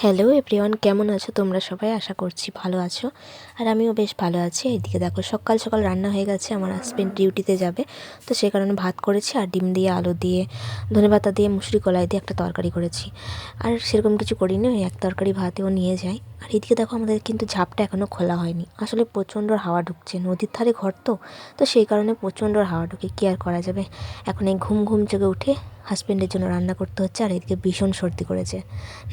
Hello everyone কেমন আছো তোমরা সবাই? আশা করছি ভালো আছো। আর আমিও বেশ ভালো আছি। এইদিকে দেখো, সকাল সকাল রান্না হয়ে গেছে। আমার হাজবেন্ড ডিউটিতে যাবে। তো সেই কারণে ভাত করেছি আর ডিম দিয়ে, আলু দিয়ে, ধনেপাতা দিয়ে, মুসুরি কলাই দিয়ে একটা তরকারি করেছি। আর সেরকম কিছু করিনি, ওই এক তরকারি ভাতেও নিয়ে যাই আর এদিকে দেখো, আমাদের কিন্তু ঝাপটা এখনও খোলা হয়নি। আসলে প্রচণ্ড হাওয়া ঢুকছে। নদীর ধারে ঘর তো। তো সেই কারণে প্রচণ্ড হাওয়া ঢুকে। কী আর করা যাবে? এখন এই ঘুম ঘুম চোখে উঠে হাজব্যান্ডের জন্য রান্না করতে হচ্ছে আর এদিকে ভীষণ সর্দি করেছে।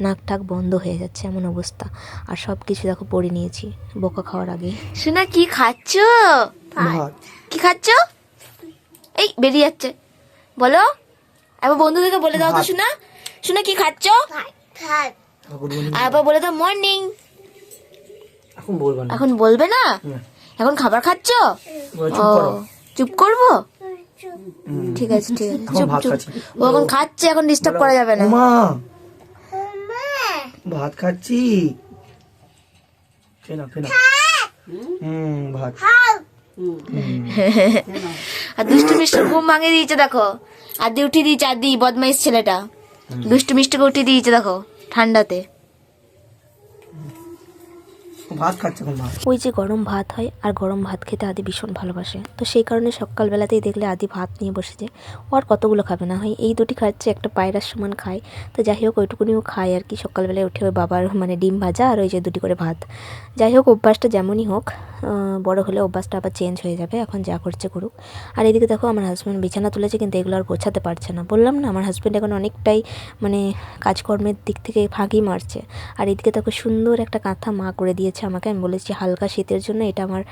নাক টাক বন্ধ হয়ে যাচ্ছে এমন অবস্থা। আর সব কিছু দেখো পড়ে নিয়েছি বোকা খাওয়ার আগে শোনা কি খাচ্ছ? কি খাচ্ছ? এই বেরিয়ে যাচ্ছে। বলো। আবার বন্ধুদেরকে বলে দাও তো। শোনা শোনা কি খাচ্ছ? আর আবার বলে দাও মর্নিং এখন বলব না। এখন বলবে না? এখন খাবার খাচ্ছ? ও চুপ করব। ঠিক আছে ঠিক আছে। চুপ চুপ। ও এখন খাচ্ছে এখন ডিস্টার্ব করা যাবে না। মা ভাত খাচ্ছি। খেয়ে নাও খেয়ে নাও। হুম ভাত। আর দুষ্টু মিষ্টির ঘুম ভাঙিয়ে দিয়েছে দেখো। আদি উঠিয়ে দিয়েছে আদি বদমাইশ ছেলেটা। দুষ্টু মিষ্টিকে উঠিয়ে দিয়েছে দেখো ঠান্ডাতে। ভাত খাচ্ছে এখন ভাত ওই যে গরম ভাত হয় আর গরম ভাত খেতে আদি ভীষণ ভালোবাসে। তো সেই কারণে সকালবেলাতেই দেখলে আদি ভাত নিয়ে বসেছে। ও আর কতগুলো খাবে না হয়? এই দুটি খাচ্ছে, একটা পায়রার সমান খায়। তো যাই হোক, ওইটুকুনিও খায় আর কি। সকালবেলায় উঠে ওই বাবার মানে ডিম ভাজা আর ওই যে দুটি করে ভাত। যাই হোক, অভ্যাসটা যেমনই হোক বড় হলে অভ্যাসটা আবার চেঞ্জ হয়ে যাবে। এখন যা করছে করুক। আর এদিকে দেখো, আমার হাজব্যান্ড বিছানা তুলেছে কিন্তু এগুলো আর গোছাতে পারছে না। বললাম না, আমার হাজব্যান্ড এখন অনেকটাই মানে কাজকর্মের দিক থেকে ফাঁকি মারছে। আর এদিকে দেখো, সুন্দর একটা কাঁথা মা করে দিয়েছে আমাকে, আমি বলেছি হালকা শীতের জন্য এটা আমার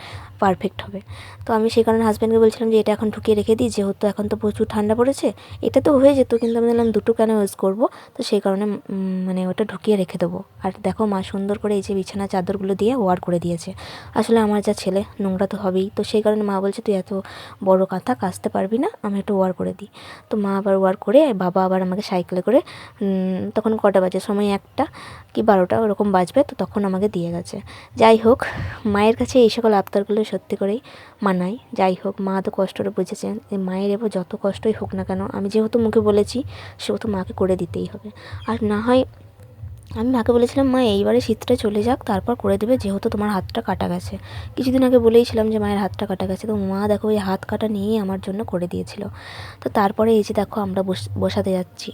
পারফেক্ট হবে। তো আমি সেই কারণে হাজব্যান্ডকে বলছিলাম যে, এটা এখন ঢুকিয়ে রেখে দিই, যেহেতু এখন তো প্রচুর ঠান্ডা পড়েছে, এটা তো হয়ে যেত, কিন্তু আমি বললাম, দুটো কেন ইউজ করব? তো সেই কারণে মানে ওটা ঢুকিয়ে রেখে দেবো। আর দেখো মা, সুন্দর করে এই যে বিছানা চাদরগুলো দিয়ে ওয়ার করে দিয়েছে। আসলে আমার যা ছেলে, নোংরা তো হবেই। তো সেই কারণে মা বলছে, তুই এত বড় কাঁথা, কাচতে পারবি না, আমি একটু ওয়ার করে দিই। তো মা আবার ওয়ার করে, বাবা আবার আমাকে সাইকেলে করে তখন কটা বাজে? সময় একটা কি বারোটা, ওরকম বাজবে, তো তখন আমাকে দিয়ে গেছে। যাই হোক, মায়ের কাছে এই সকল আবদারগুলো সত্যি করেই মানাই যাই হোক, মা তো কষ্টটা বুঝেছেন, যে মায়ের এবার যত কষ্টই হোক না কেন, আমি যেহেতু মুখে বলেছি, সেহেতু মাকে করে দিতেই হবে। আর না হয় আমি মাকে বলেছিলাম, মা, এইবারে শীতটা চলে যাক, তারপর করে দেবে, যেহেতু তোমার হাতটা কাটা গেছে। কিছুদিন আগে বলেইছিলাম যে মায়ের হাতটা কাটা গেছে, তো মা দেখো ওই হাত কাটা নিয়েই আমার জন্য করে দিয়েছিল। তো তারপরে এই যে দেখো আমরা বস- বসাতে যাচ্ছি।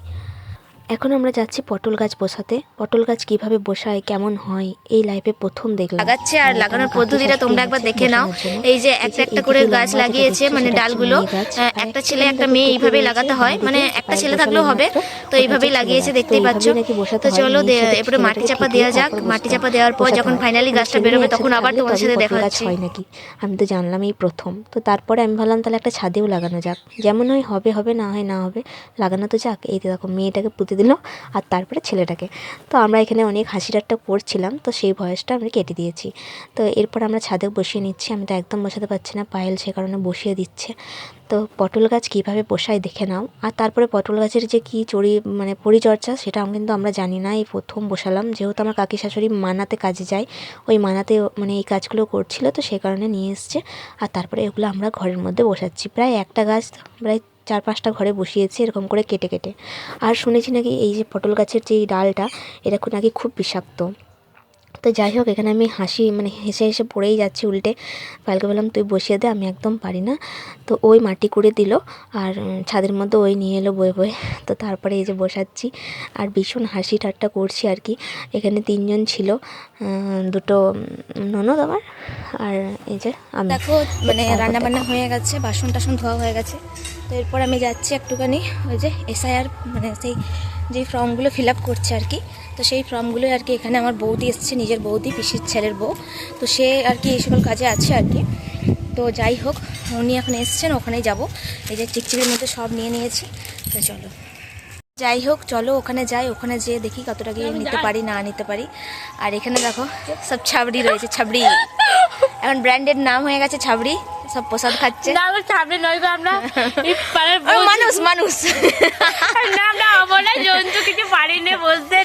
এখন আমরা যাচ্ছি পটল গাছ বসাতে। পটল গাছ কীভাবে বসায় কেমন হয় এই লাইফে প্রথম দেখলাম। লাগাচ্ছে আর লাগানোর পদ্ধতিটা তোমরা একবার দেখে নাও। এই যে একটা একটা করে গাছ লাগিয়েছে মানে ডালগুলো একটা ছেলে একটা মেয়ে পুকুর এইভাবে লাগাতে হয় মানে একটা ছেলে থাকলেও হবে। তো এইভাবেই লাগিয়েছে দেখতেই পাচ্ছ। তো চলো এরপরে মাটি চাপা দেওয়া যাক। মাটি চাপা দেওয়ার পর যখন ফাইনালি গাছটা বেরোবে তখন আবার তোমার সাথে দেখা গাছ হচ্ছে। হয় নাকি? আমি তো জানলাম এই প্রথম। তো তারপরে আমি ভাবলাম তাহলে একটা ছাদেও লাগানো যাক। যেমন হয় হবে হবে না হয় না হবে। লাগানো তো যাক এই তো দেখো মেয়েটাকে পুঁতে দিল আর তারপরে ছেলেটাকে। তো আমরা এখানে অনেক হাসি ঠাট্টা করছিলাম, তো সেই ভয়েসটা আমি কেটে দিয়েছি। তো এরপর আমরা ছাদে বসিয়ে নিচ্ছি, আমি তো একদম বসাতে পারছি না, পায়েল সে কারণে বসিয়ে দিচ্ছে। তো পটল গাছ কীভাবে বসায় দেখে নাও। আর তারপরে পটল গাছের যে কী চড়ি মানে পরিচর্যা সেটাও কিন্তু আমরা জানি না, এই প্রথম বসালাম। যেহেতু আমার কাকি শাশুড়ি মানাতে কাজে যায়, ওই মানাতে মানে এই কাজগুলো করছিল, তো সে কারণে নিয়ে এসছে। আর তারপরে এগুলো আমরা ঘরের মধ্যে বসাচ্ছি। প্রায় একটা গাছ, প্রায় চার পাঁচটা ঘরে বসিয়েছি এরকম করে কেটে কেটে। আর শুনেছি নাকি এই যে পটল গাছের যে ডালটা, এটা নাকি খুব বিষাক্ত। তো যাই হোক, এখানে আমি হাসি মানে হেসে হেসে পড়েই যাচ্ছি উল্টে। পায়েলকে বললাম, তুই বসিয়ে দে, আমি একদম পারি না। তো ওই মাটি করে দিল, আর ছাদের মধ্যে ওই নিয়ে এলো বয়ে বয়ে। তো তারপরে এই যে বসাচ্ছি, আর ভীষণ হাসি ঠাট্টা করছি আর কি। এখানে তিনজন ছিল দুটো ননদ আমার, আর এই যে আমি। দেখো মানে রান্না বান্না হয়ে গেছে, বাসন টাসন ধোয়া হয়ে গেছে। তো এরপর আমি যাচ্ছি একটুখানি ওই যে এসআইআর মানে সেই যে ফর্মগুলো ফিল আপ করছে আর কি। তো সেই ফর্মগুলো আর কি এখানে আমার বৌদি এসছে, নিজের বৌদি, পিসির ছেলের বউ। তো সে আর কি এই সকল কাজে আছে আর কি। তো যাই হোক, উনি এখন এসছেন, ওখানেই যাব। এই যে চিকচিকের মধ্যে সব নিয়ে নিয়েছি, তো চলো। যাই হোক, চলো ওখানে যাই, ওখানে যেয়ে দেখি কতটা কি নিতে পারি, না নিতে পারি। আর এখানে দেখো, সব ছাবড়ি রয়েছে, ছাবড়ি। এখন ব্র্যান্ডের নাম হয়ে গেছে ছাবড়ি। সব প্রসাদ খাচ্ছে। না আমরা সামনে নয় গো আমরা মানুষ মানুষ। না আমরা অবলা জন্তু কিছু পারি না বলতে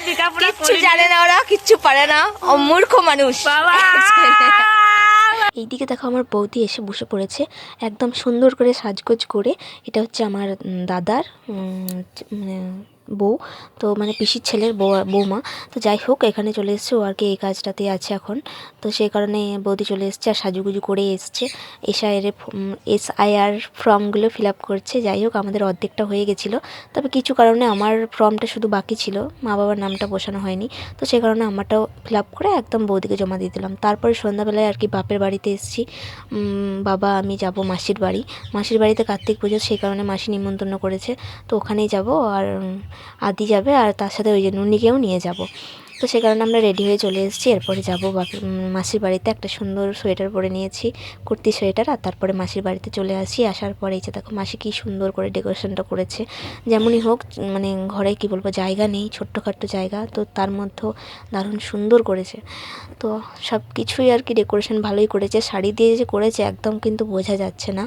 কিচ্ছু জানে না ওরা কিচ্ছু পারে না। ও মূর্খ মানুষ। বাবা! এইদিকে দেখো আমার বৌদি এসে বসে পড়েছে। একদম সুন্দর করে সাজগোজ করে। এটা হচ্ছে আমার দাদার উম, মানে বউ। তো মানে পিসির ছেলের বউ বৌমা তো যাই হোক, এখানে চলে এসছে, ও আর কি এই কাজটাতে আছে এখন। তো সেই কারণে বৌদি চলে এসছে আর সাজুগুজু করে এসছে। এসআইয়ের এস ফর্মগুলো ফিল আপ করছে। যাই হোক, আমাদের অর্ধেকটা হয়ে গেছিল। তবে কিছু কারণে আমার ফর্মটা শুধু বাকি ছিল। মা বাবার নামটা বসানো হয়নি। তো সেই কারণে আমারটাও ফিল আপ করে একদম বৌদিকে জমা দিয়ে দিলাম। তারপরে সন্ধ্যাবেলায় আর কি বাপের বাড়িতে এসেছি। বাবা, আমি যাব মাসির বাড়ি। মাসির বাড়িতে কার্তিক পুজো সেই কারণে মাসি নিমন্ত্রণ করেছে। তো ওখানেই যাব আর আদি যাবে আর তার সাথে ওই যে নুনিকেও নিয়ে যাব। তো সে কারণে আমরা রেডি হয়ে চলে এসেছি। এরপরে যাব বাপের মাসির বাড়িতে একটা সুন্দর সোয়েটার পরে নিয়েছি, কুর্তি সোয়েটার আর তারপরে মাসির বাড়িতে চলে আসি। আসার পরে যে দেখো মাসি কী সুন্দর করে ডেকোরেশনটা করেছে। যেমনই হোক মানে ঘরে কী বলব জায়গা নেই, ছোট্টখাট্ট জায়গা, তো তার মধ্যেও দারুণ সুন্দর করেছে। তো সব কিছুই আর কি ডেকোরেশন ভালোই করেছে। শাড়ি দিয়ে যে করেছে একদম কিন্তু বোঝা যাচ্ছে না।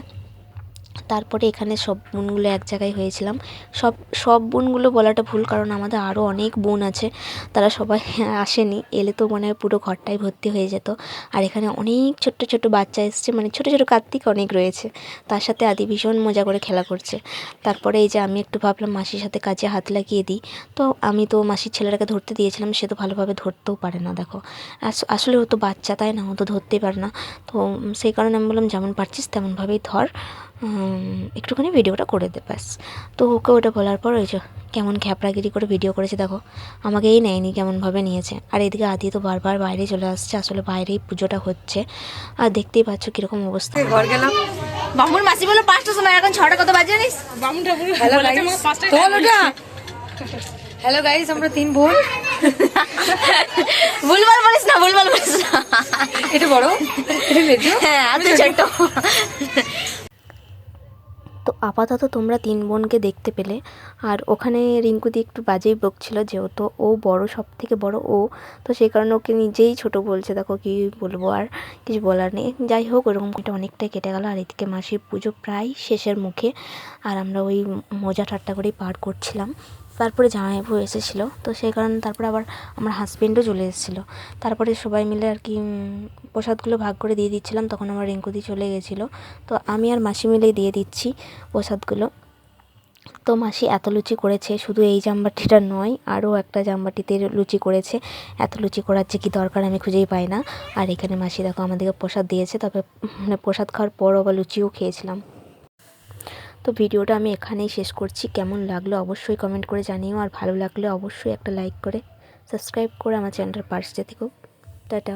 তারপরে এখানে সব বোনগুলো এক জায়গায় হয়েছিলাম। সব সব বোনগুলো বলাটা ভুল, কারণ আমাদের আরও অনেক বোন আছে। তারা সবাই আসেনি, এলে তো মনে পুরো ঘরটাই ভর্তি হয়ে যেত। আর এখানে অনেক ছোট্ট ছোট্ট বাচ্চা এসছে মানে ছোটো ছোটো কার্তিক অনেক রয়েছে। তার সাথে আদি ভীষণ মজা করে খেলা করছে। তারপরে এই যে আমি একটু ভাবলাম মাসির সাথে কাজে হাত লাগিয়ে দিই। তো আমি তো মাসির ছেলেটাকে ধরতে দিয়েছিলাম, সে তো ভালোভাবে ধরতেও পারে না, দেখো। আস- আসলে ও তো বাচ্চা, তাই না? ও তো ধরতেই পারে না। তো সেই কারণে আমি বললাম, যেমন পারছিস তেমনভাবেই ধর। একটুখানি ভিডিওটা করে দে ব্যাস। তো ওকে ওটা বলার পর ওই যে কেমন খ্যাপড়াগিরি করে ভিডিও করেছে দেখো। আমাকেই নেয়নি কেমনভাবে নিয়েছে। আর এদিকে আদি তো বারবার বাইরে চলে আসছে আসলে বাইরেই পুজোটা হচ্ছে। আর দেখতেই পাচ্ছ কীরকম অবস্থা। ঘর গেলাম। বামুন মাসি বলে পাঁচটা সময় এখন ছটা কত বাজে জানিস? হ্যালো তোল ওটা। হ্যালো গাইস আমরা তিন বোন। ভুলভাল বলিস না ভুলভাল বলিস না। এটা বড়? এটা হ্যাঁ আর তুই ছোট্ট তো আপাতত তোমরা তিন বোনকে দেখতে পেলে। আর ওখানে রিঙ্কুদি একটু বাজেই বকছিল যেহেতু ও বড় সব থেকে বড় ও। তো সেই কারণে ওকে নিজেই ছোট বলছে, দেখো কি বলব আর কিছু বলার নেই। যাই হোক, ওরকম এটা অনেকটাই কেটে গেল। আর এদিকে মাসির পুজো প্রায় শেষের মুখে। আর আমরা ওই মজা ঠাট্টা করেই পার করছিলাম। তারপরে জামাইবাবু এসেছিল। তো সেই কারণে তারপরে আবার আমার হাজব্যান্ডও চলে এসেছিল। তারপরে সবাই মিলে আর কি প্রসাদগুলো ভাগ করে দিয়ে দিচ্ছিলাম। তখন আমার রিঙ্কুদি চলে গেছিল। তো আমি আর মাসি মিলেই দিয়ে দিচ্ছি প্রসাদগুলো। তো মাসি এত লুচি করেছে, শুধু এই জামবাটিটা নয়, আরও একটা জামবাটিতে লুচি করেছে। এত লুচি করার যে কী দরকার আমি খুঁজেই পাই না। আর এখানে মাসি দেখো আমাদেরকে প্রসাদ দিয়েছে, তবে মানে প্রসাদ খাওয়ার পর আবার লুচিও খেয়েছিলাম। তো ভিডিওটা আমি এখানেই শেষ করছি। কেমন লাগল অবশ্যই কমেন্ট করে জানিও, আর ভালো লাগলে অবশ্যই একটা লাইক করে সাবস্ক্রাইব করে আমার চ্যানেলটার পাশে খুব টাটা।